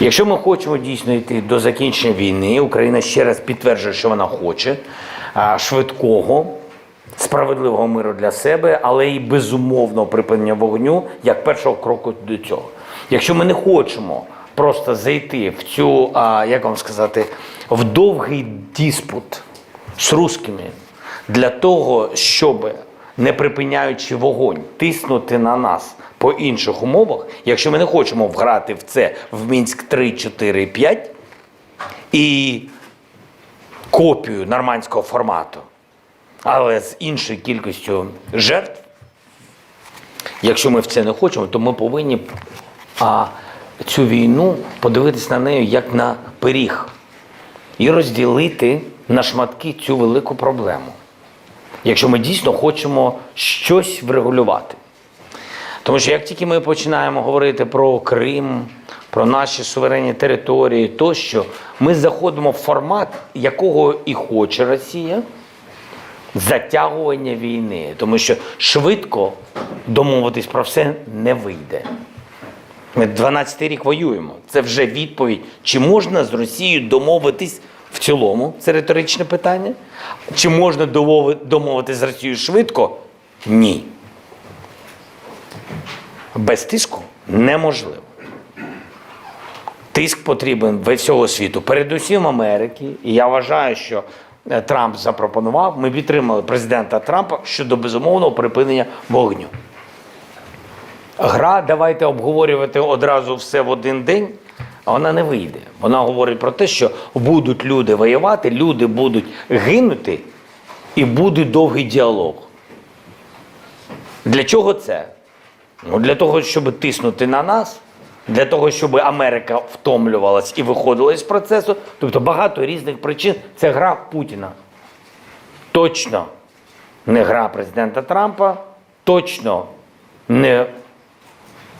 Якщо ми хочемо дійсно йти до закінчення війни, Україна ще раз підтверджує, що вона хоче швидкого, справедливого миру для себе, але і безумовного припинення вогню як першого кроку до цього. Якщо ми не хочемо просто зайти в цю, як вам сказати, в довгий диспут з русскими для того, щоб не припиняючи вогонь, тиснути на нас по інших умовах, якщо ми не хочемо вграти в це в Мінськ 3, 4, 5 і копію нормандського формату, але з іншою кількістю жертв, якщо ми в це не хочемо, то ми повинні а, цю війну подивитись на неї як на пиріг і розділити на шматки цю велику проблему якщо ми дійсно хочемо щось врегулювати. Тому що як тільки ми починаємо говорити про Крим, про наші суверенні території тощо, ми заходимо в формат, якого і хоче Росія затягування війни. Тому що швидко домовитись про все не вийде. Ми 12 рік воюємо. Це вже відповідь, чи можна з Росією домовитись в цілому, це риторичне питання. Чи можна домовитись з Росією швидко? Ні. Без тиску неможливо. Тиск потрібен від всього світу, передусім Америки. І я вважаю, що е, Трамп запропонував, ми підтримали президента Трампа щодо безумовного припинення вогню. Гра, давайте обговорювати одразу все в один день, а вона не вийде. Вона говорить про те, що будуть люди воювати, люди будуть гинути, і буде довгий діалог. Для чого це? Ну, для того, щоб тиснути на нас, для того, щоб Америка втомлювалась і виходила з процесу. Тобто багато різних причин. Це гра Путіна. Точно не гра президента Трампа, точно не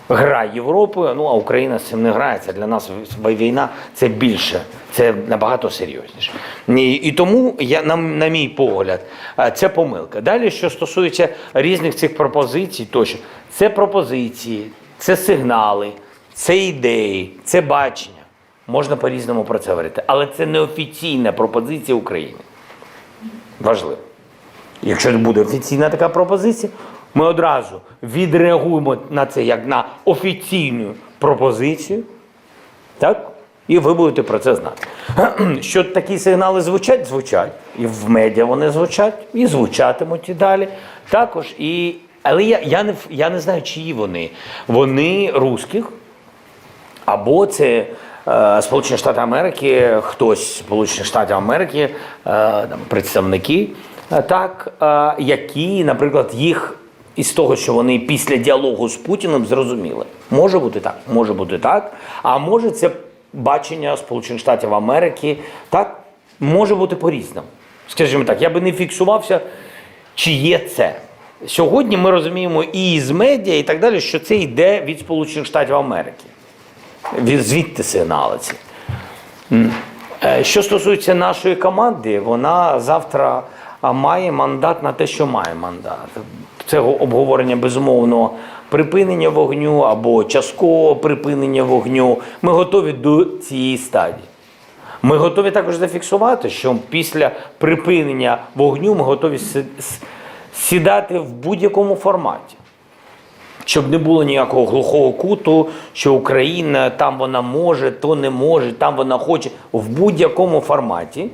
гра Європи. Ну а Україна з цим не грається. Для нас війна це більше, це набагато серйозніше. І, і тому я на, на мій погляд, це помилка. Далі, що стосується різних цих пропозицій, тощо це пропозиції, це сигнали, це ідеї, це бачення. Можна по-різному про це говорити, але це не офіційна пропозиція України. Важливо. Якщо буде офіційна така пропозиція, ми одразу відреагуємо на це як на офіційну пропозицію. Так? І ви будете про це знати. Що такі сигнали звучать? Звучать. І в медіа вони звучать, і звучатимуть і далі. Також і. Але я, я, не, я не знаю, чиї вони. Вони русських, або це е, Сполучені Штати Америки, хтось з Сполучених Штатів Америки, е, там, представники, е, так, е, які, наприклад, їх із того, що вони після діалогу з Путіним зрозуміли. Може бути так, може бути так. А може це бачення Сполучених Штатів Америки, так, може бути по-різному. Скажімо так, я би не фіксувався, чи є це. Сьогодні ми розуміємо і з медіа, і так далі, що це йде від Сполучених Штатів Америки. Звідти сигнали ці. Е, Що стосується нашої команди, вона завтра має мандат на те, що має мандат. Це обговорення безумовного припинення вогню або часткового припинення вогню. Ми готові до цієї стадії. Ми готові також зафіксувати, що після припинення вогню ми готові сідати в будь-якому форматі. Щоб не було ніякого глухого куту, що Україна там вона може, то не може, там вона хоче в будь-якому форматі.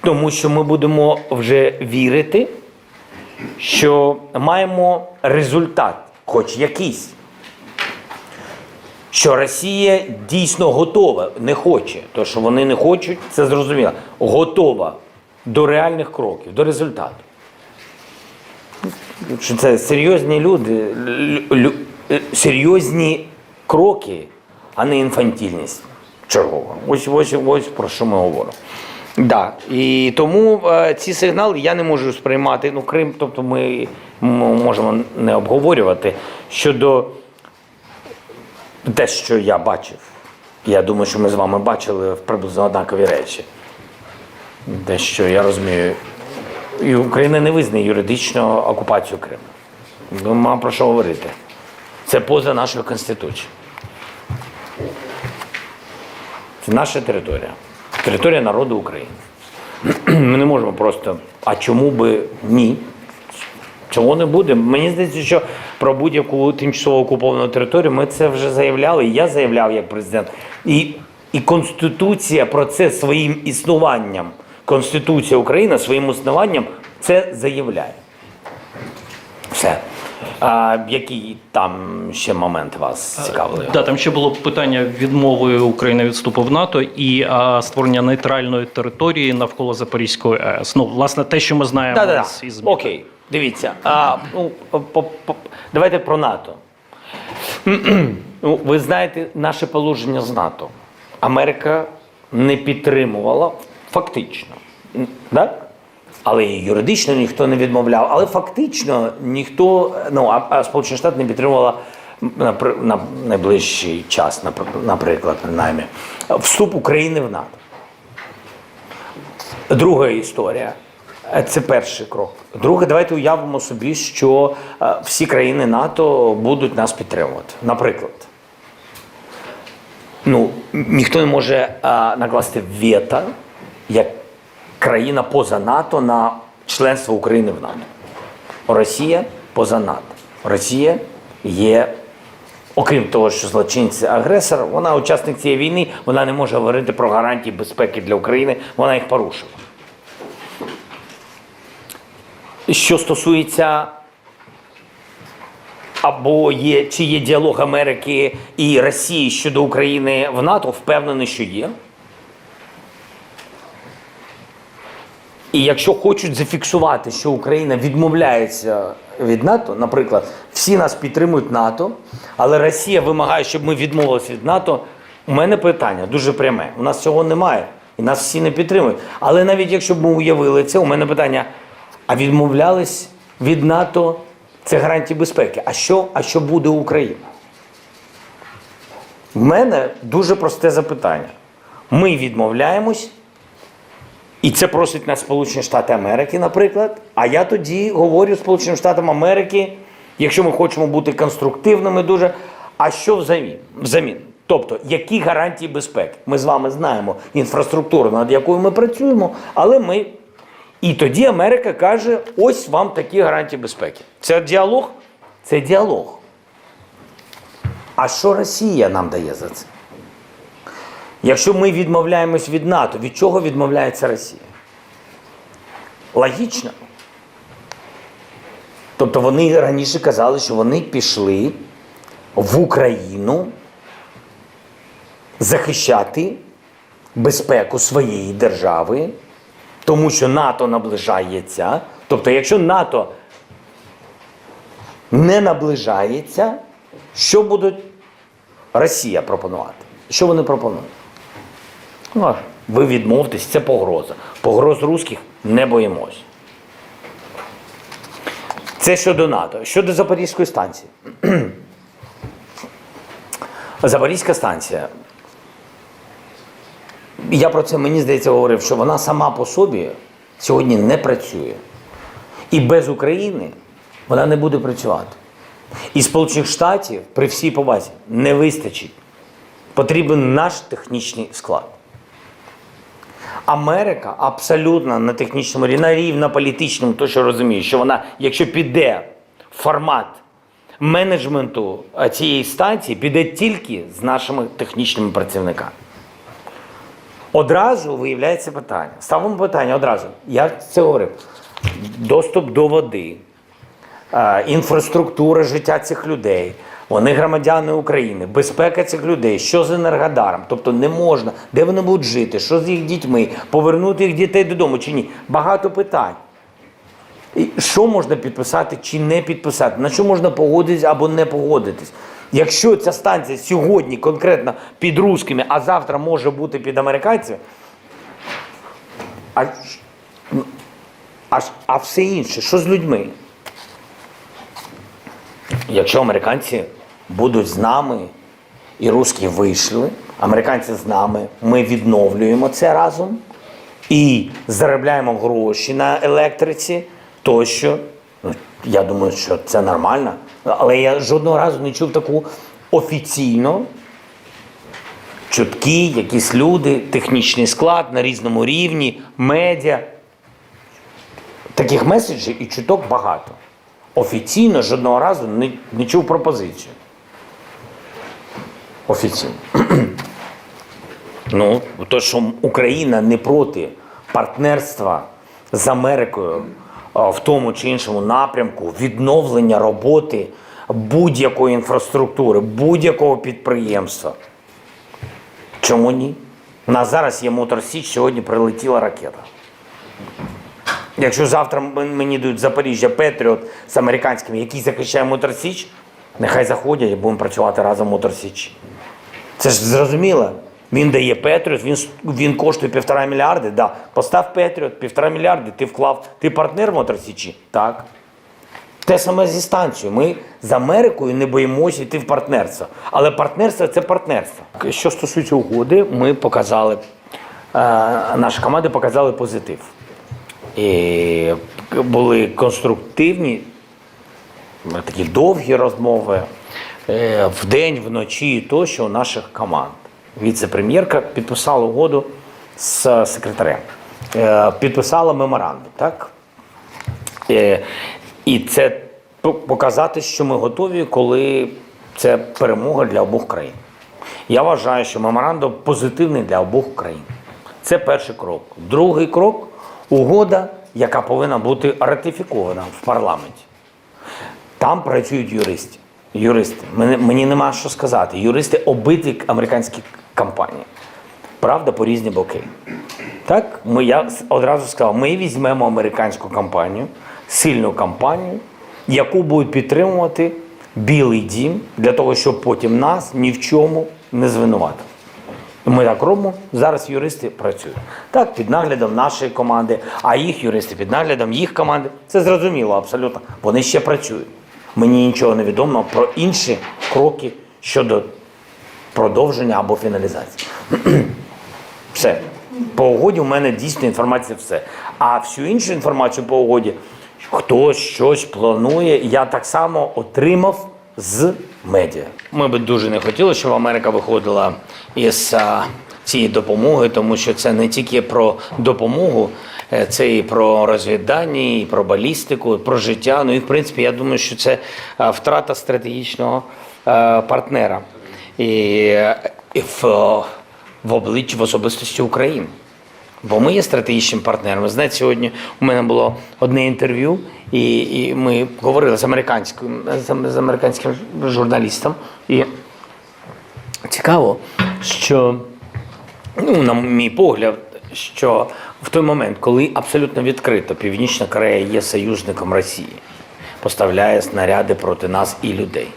Тому що ми будемо вже вірити, що маємо результат, хоч якийсь. Що Росія дійсно готова, не хоче. То, що вони не хочуть, це зрозуміло. Готова до реальних кроків, до результату. Що це серйозні люди, лю- лю- серйозні кроки, а не інфантільність чергова. Ось, ось, ось про що ми говоримо. Да. І тому е, ці сигнали я не можу сприймати. Ну, Крим, тобто ми м- можемо не обговорювати щодо те, що я бачив. Я думаю, що ми з вами бачили приблизно однакові речі. Те, що я розумію, і Україна не визнає юридично окупацію Криму. Нема про що говорити. Це поза нашою Конституцією. Це наша територія. Територія народу України. Ми не можемо просто. А чому би ні? Чого не буде? Мені здається, що про будь-яку тимчасово окуповану територію ми це вже заявляли. і Я заявляв як президент. І, і Конституція про це своїм існуванням, Конституція України своїм існуванням це заявляє. Все. А, який там ще момент вас цікавили? Да, там ще було питання відмови України від вступу в НАТО і а, створення нейтральної території навколо Запорізької АЕС. Ну, власне, те, що ми знаємо Да, да, з із да. Окей, дивіться. А, ну, по, давайте про НАТО. ну, ви знаєте наше положення з НАТО. Америка не підтримувала фактично. Так? Але і юридично ніхто не відмовляв, але фактично ніхто, ну а, Сполучені Штати не підтримувала на, на найближчий час, напр- наприклад, принаймні, вступ України в НАТО. Друга історія. Е, Це перший крок. Друге, давайте уявимо собі, що е, всі країни НАТО будуть нас підтримувати. Наприклад, ну, ніхто не може е, накласти вето як країна поза НАТО на членство України в НАТО. Росія поза НАТО. Росія є, окрім того, що злочинці агресор, вона учасник цієї війни, вона не може говорити про гарантії безпеки для України, вона їх порушила. Що стосується або є чи є діалог Америки і Росії щодо України в НАТО, впевнений, що є. І якщо хочуть зафіксувати, що Україна відмовляється від НАТО, наприклад, всі нас підтримують НАТО, але Росія вимагає, щоб ми відмовилися від НАТО. У мене питання дуже пряме. У нас цього немає, і нас всі не підтримують. Але навіть якщо б ми уявили це, у мене питання: а відмовлялись від НАТО це гарантії безпеки. А що, а що буде Україна? У мене дуже просте запитання. Ми відмовляємось. І це просить нас Сполучені Штати Америки, наприклад. А я тоді говорю Сполученим Штатам Америки, якщо ми хочемо бути конструктивними, дуже. А що взамін? взамін? Тобто, які гарантії безпеки? Ми з вами знаємо інфраструктуру, над якою ми працюємо, але ми. І тоді Америка каже: ось вам такі гарантії безпеки. Це діалог? Це діалог. А що Росія нам дає за це? Якщо ми відмовляємось від НАТО, від чого відмовляється Росія? Логічно. Тобто вони раніше казали, що вони пішли в Україну захищати безпеку своєї держави, тому що НАТО наближається. Тобто, якщо НАТО не наближається, що буде Росія пропонувати? Що вони пропонують? Ну, ви відмовтесь, це погроза. Погроз русських не боїмось. Це щодо НАТО. Щодо Запорізької станції. Запорізька станція. Я про це мені здається говорив, що вона сама по собі сьогодні не працює. І без України вона не буде працювати. І Сполучених Штатів при всій повазі не вистачить. Потрібен наш технічний склад. Америка абсолютно на технічному рівні, на рівні на політичному, то що розуміє, що вона, якщо піде в формат менеджменту цієї станції, піде тільки з нашими технічними працівниками. Одразу виявляється питання. Ставимо питання одразу. Я це говорив. Доступ до води, е, інфраструктура життя цих людей. Вони громадяни України, безпека цих людей, що з енергодаром, тобто не можна, де вони будуть жити, що з їх дітьми, повернути їх дітей додому чи ні. Багато питань. І що можна підписати чи не підписати, на що можна погодитись або не погодитись. Якщо ця станція сьогодні конкретно під русскими, а завтра може бути під американцями, а, ну, а, а все інше, що з людьми? Якщо американці будуть з нами і русські вийшли, американці з нами, ми відновлюємо це разом і заробляємо гроші на електриці, тощо. Ну, я думаю, що це нормально. Але я жодного разу не чув таку офіційно чутки, якісь люди, технічний склад на різному рівні, медіа. Таких меседжів і чуток багато. Офіційно жодного разу не, не чув пропозицію. Офіційно. Ну, то, що Україна не проти партнерства з Америкою в тому чи іншому напрямку, відновлення роботи будь-якої інфраструктури, будь-якого підприємства. Чому ні? У нас зараз є Мотор Січ, сьогодні прилетіла ракета. Якщо завтра мені дають Запоріжжя Петріот з американським, який захищає Мотор Січ, нехай заходять і будемо працювати разом в Мотор Січ. Це ж зрозуміло. Він дає Петріот, він, він коштує півтора мільярди. Да. Постав Петріот, півтора мільярди, ти вклав. Ти партнер Моторсічі? Так. Те саме зі станцією. Ми з Америкою не боїмося йти в партнерство. Але партнерство це партнерство. Що стосується угоди, ми показали, е, наші команди показали позитив. І були конструктивні, такі довгі розмови е, вдень, вночі тощо у наших команд. Віце-прем'єрка підписала угоду з секретарем. Е, Підписала меморандум, так? Е, І це показати, що ми готові, коли це перемога для обох країн. Я вважаю, що меморандум позитивний для обох країн. Це перший крок. Другий крок угода, яка повинна бути ратифікована в парламенті. Там працюють юристи. Юристи. Мені, мені нема що сказати. Юристи обидві американські компанії. Правда, по різні боки. Так, ми, я одразу сказав, ми візьмемо американську компанію, сильну компанію, яку будуть підтримувати Білий дім для того, щоб потім нас ні в чому не звинуватили. Ми так робимо. Зараз юристи працюють. Так, під наглядом нашої команди, а їх юристи під наглядом їх команди. Це зрозуміло абсолютно. Вони ще працюють. Мені нічого не відомо про інші кроки щодо продовження або фіналізації. Все. По угоді у мене дійсно інформація все. А всю іншу інформацію по угоді, хтось щось планує, я так само отримав з медіа. Ми би дуже не хотіли, щоб Америка виходила із цієї допомоги, тому що це не тільки про допомогу, е, це і про розвідання, і про балістику, про життя. Ну і в принципі, я думаю, що це втрата стратегічного е, партнера. І, е, і в, в обличчі в особистості України. Бо ми є стратегічним партнером. Знаєте, сьогодні у мене було одне інтерв'ю, і, і ми говорили з американським, з, американським журналістом. І цікаво, що, ну, на мій погляд, що в той момент, коли абсолютно відкрито Північна Корея є союзником Росії, поставляє снаряди проти нас і людей.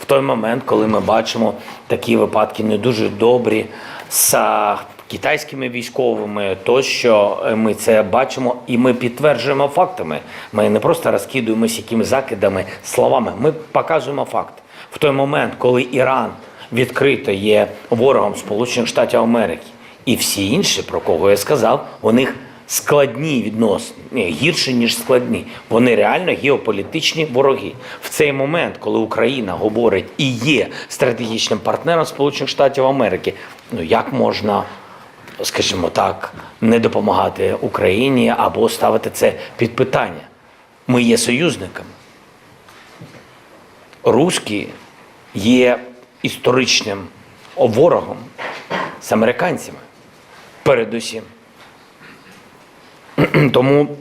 В той момент, коли ми бачимо такі випадки не дуже добрі з китайськими військовими, то що е, ми це бачимо і ми підтверджуємо фактами. Ми не просто розкидуємося якимись закидами, словами. Ми показуємо факт. В той момент, коли Іран відкрито є ворогом Сполучених Штатів Америки, і всі інші, про кого я сказав, у них складні відносини, гірше, ніж складні. Вони реально геополітичні вороги. В цей момент, коли Україна говорить і є стратегічним партнером Сполучених Штатів Америки, ну як можна, скажімо так, не допомагати Україні або ставити це під питання? Ми є союзниками. Руські є історичним ворогом з американцями, передусім. Тому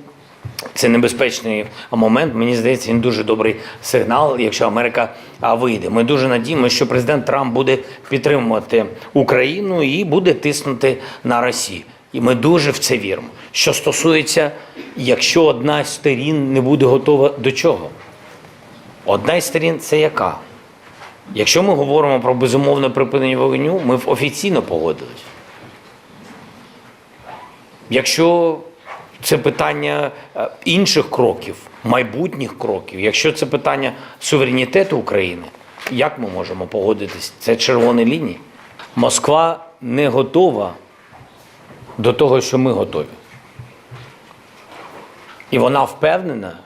це небезпечний момент. Мені здається, він дуже добрий сигнал, якщо Америка вийде. Ми дуже надіємося, що президент Трамп буде підтримувати Україну і буде тиснути на Росію. І ми дуже в це віримо. Що стосується, якщо одна з сторін не буде готова до чого? Одна із сторін це яка? Якщо ми говоримо про безумовне припинення вогню, ми офіційно погодились. Якщо це питання е, інших кроків, майбутніх кроків, якщо це питання суверенітету України, як ми можемо погодитись? Це червоні лінії. Москва не готова до того, що ми готові. І вона впевнена,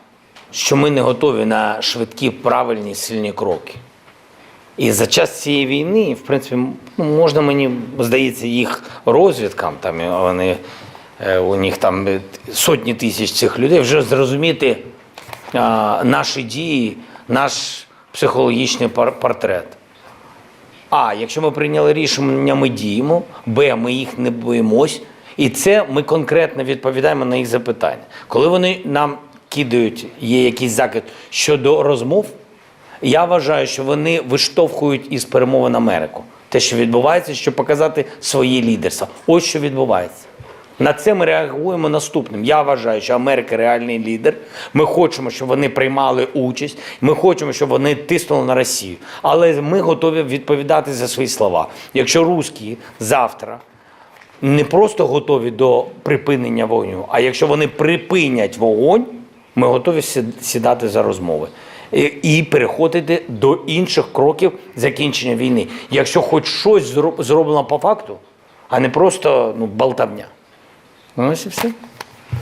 що ми не готові на швидкі, правильні, сильні кроки. І за час цієї війни, в принципі, можна мені здається, їх розвідкам, там вони у них там е, сотні тисяч цих людей, вже зрозуміти наші дії, наш психологічний портрет. А, якщо ми прийняли рішення, ми діємо. Б, ми їх не боїмось. І це ми конкретно відповідаємо на їх запитання. Коли вони нам кидають, є якийсь закид щодо розмов, я вважаю, що вони виштовхують із перемовин Америку. Те, що відбувається, щоб показати своє лідерство. Ось що відбувається. На це ми реагуємо наступним. Я вважаю, що Америка реальний лідер. Ми хочемо, щоб вони приймали участь. Ми хочемо, щоб вони тиснули на Росію. Але ми готові відповідати за свої слова. Якщо русські завтра не просто готові до припинення вогню, а якщо вони припинять вогонь, ми готові сідати за розмови. І, переходити до інших кроків закінчення війни. Якщо хоч щось зроблено по факту, а не просто ну, болтавня. Ну, ось і все.